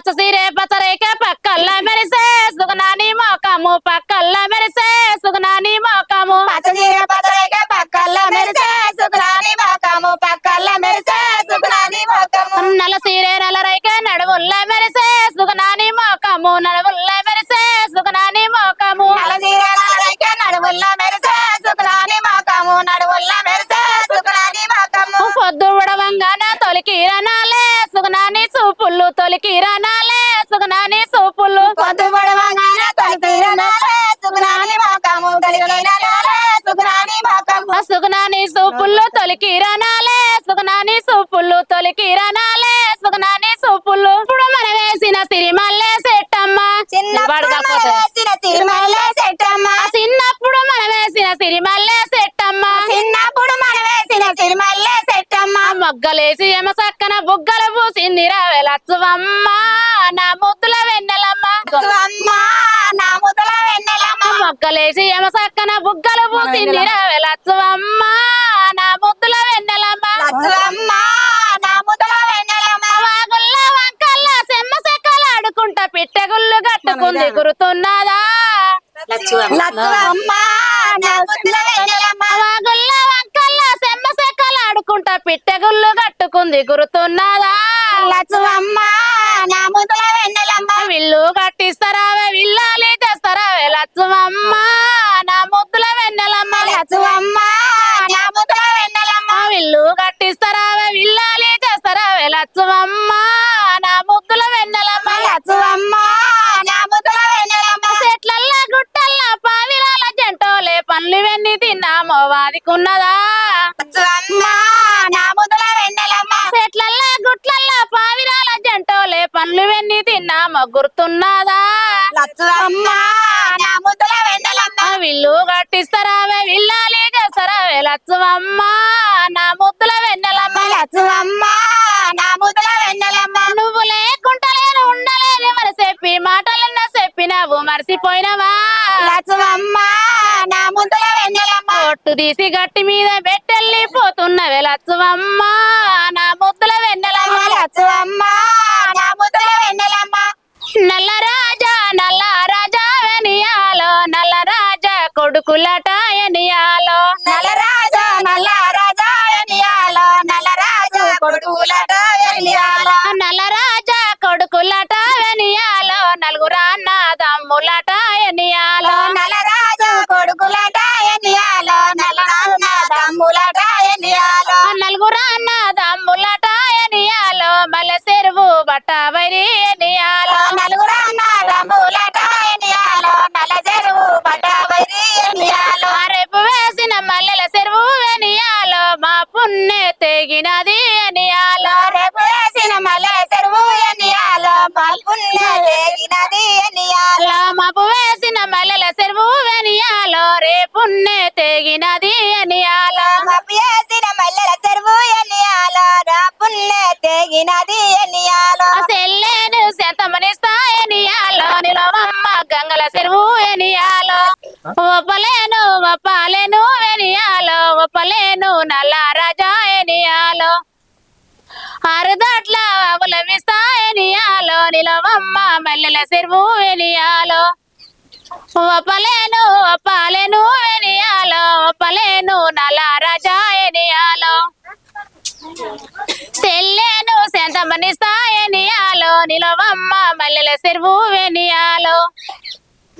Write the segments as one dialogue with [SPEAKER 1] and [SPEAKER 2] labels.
[SPEAKER 1] పచ్చ సీరే పచ్చ రేఖ పక్కల్లా మెరిసే సుగనాని
[SPEAKER 2] మొక్కము పక్కల్లా మెరిసే
[SPEAKER 1] తొలికి రనాలే సుగనాని సూపులు. తొలికి రనాలే సుగనాని సూపులు. ఇప్పుడు మనం వేసిన సిరిమల్లే సెట్టమ్మ.
[SPEAKER 2] చిన్నప్పుడు మనం వేసిన సిరిమల్లె చెట్టమ్మ
[SPEAKER 1] ఆ చిన్నప్పుడు మనం వేసిన సిరిమల్లే సెట్టమ్మ.
[SPEAKER 2] చిన్నప్పుడు మనం వేసిన సిరిమల్లె చెట్టమ్మ
[SPEAKER 1] ఆ మొగ్గలేసి ఎమ సక్కన బుగ్గల పూసింది రావెలచ్చువమ్మ నా ముద్దుల వెన్నెలమ్మ.
[SPEAKER 2] నా ముదల వెన్నెలమ్మ.
[SPEAKER 1] మొగ్గలేసి ఎమ సక్కన బుగ్గల పూసింది రావెలచ్చువమ్మ నా ముద్దుల వెన్నెలమ్మ
[SPEAKER 2] లచ్చమ్మ నా ముదల వెన్నెలమ్మ
[SPEAKER 1] వాగుల్ల వంకల్ల సెమ్మ సెక్కలు పిట్టెగుళ్ళు కట్టుకుంది
[SPEAKER 2] వెన్నెలమ్మ
[SPEAKER 1] వాగుల్ల వంకల్ల సెమ్మ సెక్కలు ఆడుకుంటా పిట్టెగుళ్ళు కట్టుకుంది గురుతున్నదా? విల్లు కట్టిస్తారావే విల్లాలి తెస్తారావే లచ్చమమ్మ గుర్తున్నదా? విల్లు కట్టిస్తారావే విల్లాలి చేస్తారావే లచ్చమమ్మ నా ముద్దుల వెన్నెలమ్మ.
[SPEAKER 2] లచ్చమ్మ నా ముదల వెన్నెలమ్మ.
[SPEAKER 1] నువ్వు లేకుంటా నేను ఉండలేదు మరి చెప్పి మాటలన్నా చెప్పినావు మర్చిపోయినవా
[SPEAKER 2] లచ్చమ్మ నా ముదల వెన్నెలమ్మ.
[SPEAKER 1] ఒట్టు తీసి గట్టి మీద పెట్టెళ్ళిపోతున్నవే లచ్చమమ్మ నా ముద్దుల వెన్నెలమ్మ.
[SPEAKER 2] వెన్నెలమ్మ
[SPEAKER 1] నల్ల రాజా నల్ల రాజా వెనియాలో నల్ల రాజా కొడుకులట ఎనియాలో వెనియాలో చెరువు ఒప్పలేను ఒప్పాలేను వెనియాలో ఒప్పలేను నల్ల రాజా ఎనియాలో. అరుదట్ల ఉలవిస్తా ఎనియాలో నిలవమ్మ మల్లెల చెరువు వెనియాలో ఒప్పలేను ఒప్పాలేను వెనియాలో ఒప్పలేను నల్ల రాజా ఎనియాలో. సెల్లేను సెంతమనిస్తా ఎనియాలో నిలవమ్మ మల్లెల చెరువు వెనియాలో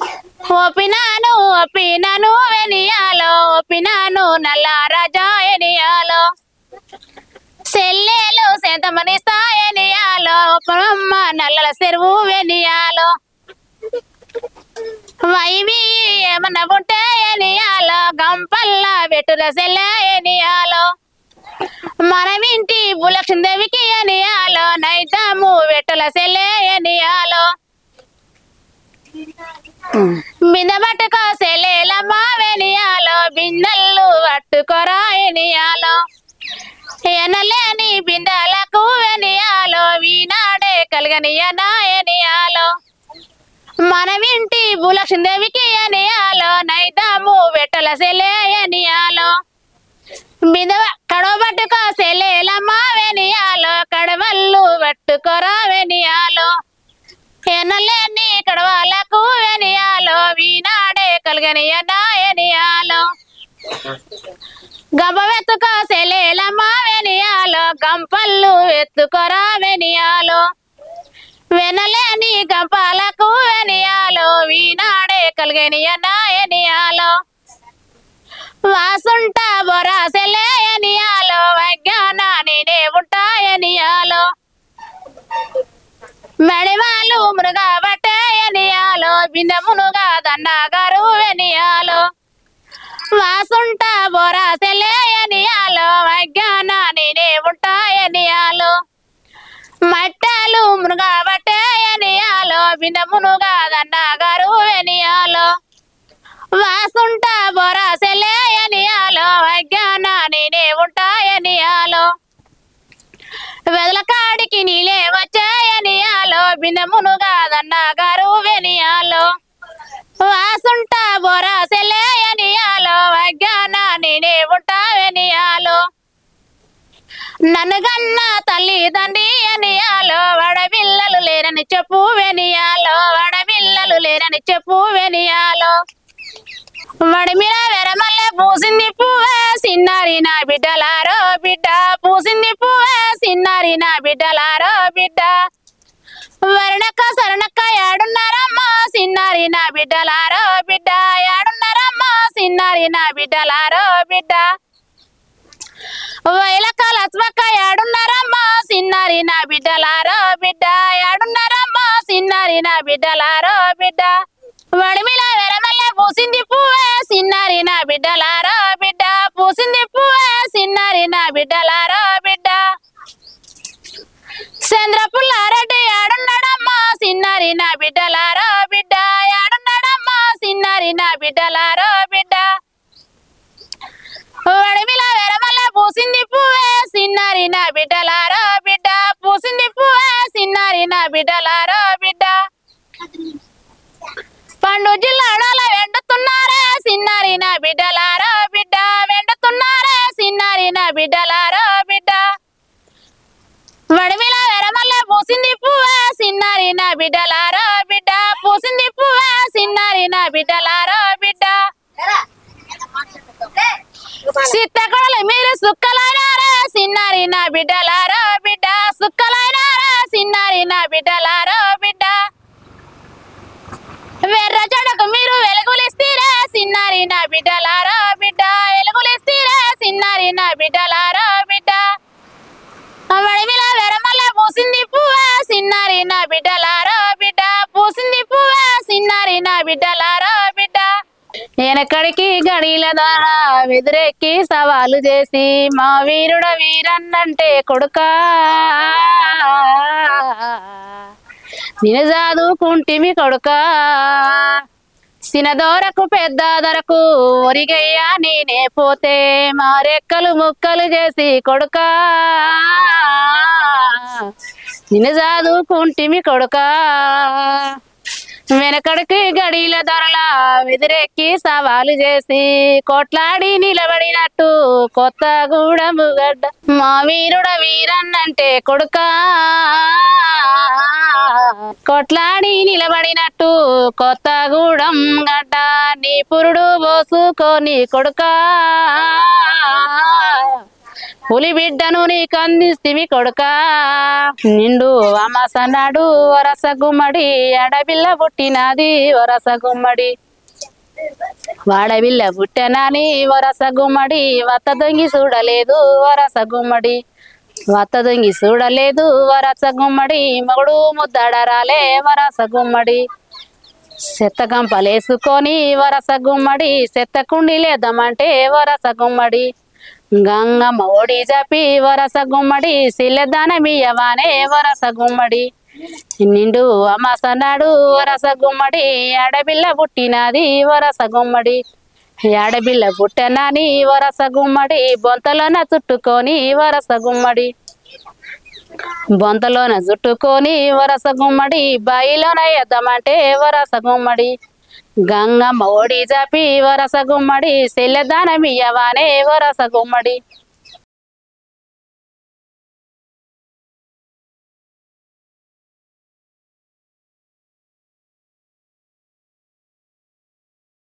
[SPEAKER 1] ఓపినాను ఓపినాను వెనియాలో ఓపినాను నల్ల రాజా ఎనియాలో. సెల్లేలు సెంతమనిస్తా ఎనియాలో ఒప్పమ్మ నల్లల చెరువు వెనియాలో. వైవి ఏమన్నా ఉంటే ఎనియాలో గంపల్ల వెట్టుల సెల్ల ఎనియాలో. మనమింటి భూలక్ష్మీదేవికి ఎనియాలో నైతాము వెట్టుల సెల్లే ఎనియాలో. బిందె పట్టుకో సెలేలమ్మ వెనియాలో బిందెల్లు పట్టుకోరా ఎనియాలో. ఎనలేని బిందెలకు వెనియాలో వీనాడే కలగనియనా ఎనియాలో. మనమింటి భూలక్ష్మీదేవికి ఎనియాలో నైతాము వెట్టల సెలే ఎనియాలో. బిందె కడవ పట్టుకో వెనియాలో కడవల్లు పట్టుకోరా వెనియాలో. ఎనలేని కడవాలకు వెనియాలో వీనాడే కలగని ఎనియాలో. గంప వెత్తుక సెలేలమ్మ వెనియాలో గంపల్లు ఎత్తుకోరా వెనియాలో. వెనలేని గంపాలకు వెనియాలో వీనాడే కలిగనియనా ఎనియాలో. వాసుంట బొరాసెలే ఎనియాలో వజ్ఞాన ఉంటా ఎనియాలో. మడివాళ్ళు మృగబట్టే ఎనియాలో బిందమునుగా దండగారు వెనియాలో వాసుంట బొరాసెలే ఎనియాలో వజ్ఞాన నేనే ఉంటా ఎనియాలో. మట్టలు మృగబట్టే ఎనియాలో బిందమునుగా దండగారు వెనియాలో వాసుంట వెదల కాడికి నీలే వచ్చాయనియాలో బిందమును కాదన్న గారు వెనియాలో వాసుంట బోరా ఎనియాలో అజ్ఞాన నేనే ఉంటా వెనియాలో నన్ను గన్న తల్లిదండ్రి అనియాలో వడబిల్లలు లేరని చెప్పు వెనియాలో వడబిల్లలు లేరని చెప్పు వెనియాలో వడి మీద వెరమల్లె పూసింది పువ్వే సిన్నారి నా బిడ్డలారో బిడ్డ. పూసింది పువ్వే సిన్నారి నా బిడ్డలారో బిడ్డ. వరణక్క శరణక్క ఏడున్నారమ్మా సిన్నారి నా బిడ్డలారో బిడ్డ. ఏడున్నారమ్మా సిన్నారి నా బిడ్డలారో బిడ్డ. వైలక్క లక్ష్మక్క ఏడున్నారమ్మా సిన్నారి నా బిడ్డలారో బిడ్డ. ఏడున్నారమ్మా సిన్నారి నా బిడ్డలారో బిడ్డ. వడిమిల వెరమల్ల బిడ్డలారో బిడ్డ? పూసింది పువ్వే సిన్నారి నా బిడ్డలారో బిడ్డ? పండు జిల్లాడాల వెండుతున్నారే సిన్నారి నా బిడ్డలారో బిడ్డ? వెండుతున్నారే సిన్నారి నా బిడ్డలారో బిడ్డ? వడిమిల వెరమల్ల పూసింది పువ్వే సిన్నారి నా బిడ్డలారో బిడ్డ పూసింది పువ్వే సిన్నారి నా బిడ్డలారో బిడ్డ సిత్తకొడలు మీరు సుక్కలైనారా సిన్నారి నా బిడ్డలారో బిడ్డ సుక్కలైనారా సిన్నారి నా బిడ్డలారో బిడ్డ వెర్ర జడకు మీరు వెలుగులిస్తీరే సిన్నారి నా బిడ్డలారా బిడ్డ. ఎలుగులేస్తీరా చిన్నారి నా బిడ్డలారా బిడ్డ. వడిమిల వెరమల్ల పూసింది పువ్వ చిన్నారి నా బిడ్డలారా బిడ్డ. పూసింది పువ్వ చిన్నారి నా బిడ్డలారా బిడ్డ. వెనకడికి గడిల ద్వారా వెదురెక్కి సవాలు చేసి మా వీరుడ వీరన్నంటే కొడుకా. నేను చదువుకుంటిమి కొడుకా. సినదోరకు పెద్ద ధరకు ఒరిగయ్యా నేనే పోతే మా రెక్కలు ముక్కలు చేసి కొడుకా. నిన్ను చదువుకుంటిమి కొడుకా. వెనకడికి గడిల ధరల వెదిరెక్కి సవాలు చేసి కొట్లాడి నిలబడినట్టు కొత్తగూడెము గడ్డ. మా వీరుడ వీరన్నంటే కొడుకా. కొట్లాడి నిలబడినట్టు కొత్తగూడెం గడ్డ నీ పురుడు పోసుకొని కొడుకా. పులి బిడ్డను నీకు అందిస్తివి కొడుకా. నిండు అమాసన్నాడు వరస గుమ్మడి అడబిల్ల పుట్టినది వరస గుమ్మడి. వాడబిల్ల పుట్టెనని వరస గుమ్మడి వత్త దొంగి చూడలేదు వరస గుమ్మడి. వత్త దొంగి చూడలేదు వరస గుమ్మడి మగుడు ముద్దడరాలే వరస గుమ్మడి. చెత్త గంపలేసుకొని వరస గుమ్మడి చెత్త కుండీలేద్దామంటే వరస గుమ్మడి. గంగమ్మ ఓడి జపి వరస గుమ్మడి సిల్లెదానమియవానే వరస గుమ్మడి. నిండు అమాసనాడు వరస గుమ్మడి ఆడపిల్ల పుట్టినది వరస గుమ్మడి. ఏడబిల్ల పుట్టెనని వరస గుమ్మడి? బొంతలోన చుట్టుకొని వరస గుమ్మడి. బొంతలోన చుట్టుకొని వరస గుమ్మడి. బాయిలోన ఎద్దామంటే వరస గుమ్మడి. గంగమ్మ ఓడి జాపి వరస గుమ్మడి. సెల్లెదానమియవానే వరస గుమ్మడి.